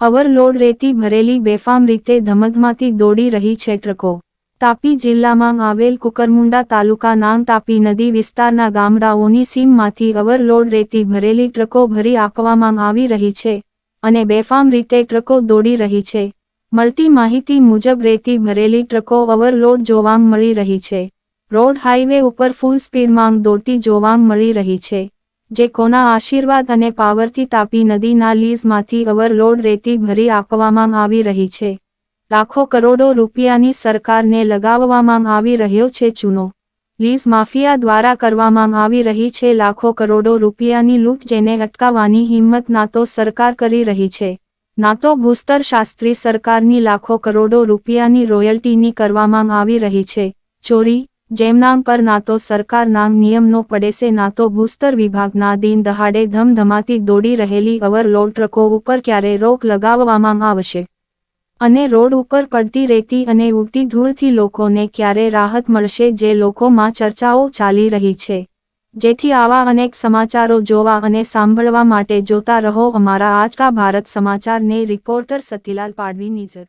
Overload રેતી ભરેલી બેફામ રીતે ધમધમાતી દોડી રહી છે ટ્રકો. તાપી જિલ્લામાં આવેલ કુકરમુંડા તાલુકાના તાપી નદી વિસ્તારના ગામડાઓની સીમમાંથી ઓવરલોડ રેતી ભરેલી ટ્રકો ભરી આપવામાં આવી રહી છે અને બેફામ રીતે ટ્રકો દોડી રહી છે. મળતી માહિતી મુજબ રેતી ભરેલી ટ્રકો ઓવરલોડ જોવા મળી રહી છે. રોડ હાઈવે ઉપર ફૂલ સ્પીડમાં દોડતી જોવા મળી રહી છે. જે કોના આશીર્વાદ અને પાવરથી તાપી નદીના લીઝમાંથી ઓવરલોડ રેતી ભરી આપવામાં આવી રહી છે. લાખો કરોડો રૂપિયાની સરકારને લગાવવામાં આવી રહ્યો છે ચૂનો. લીઝ માફિયા દ્વારા કરવામાં આવી રહી છે લાખો કરોડો રૂપિયાની લૂંટ જેને અટકાવવાની હિંમત ના તો સરકાર કરી રહી છે. ના તો ભૂસ્તર શાસ્ત્રી સરકારની લાખો કરોડો રૂપિયાની રોયલ્ટીની કરવામાં આવી રહી છે. ચોરી જેમના પર ના તો સરકારના નિયમનો પડે છે, ના તો ભૂસ્તર વિભાગના દિન દહાડે ધમધમાતી દોડી રહેલી ઓવરલોડ ટ્રકો ઉપર ક્યારે રોક લગાવવામાં આવશે? અને રોડ ઉપર પડતી રેતી અને ઉડતી ધૂળથી લોકોને ક્યારે રાહત મળશે, જે લોકોમાં ચર્ચાઓ ચાલી રહી છે? જેથી આવા અનેક સમાચારો જોવા અને સાંભળવા માટે જોતા રહો. અમારા આજકા ભારત સમાચારને રિપોર્ટર સતીલાલ પાડવી નિઝર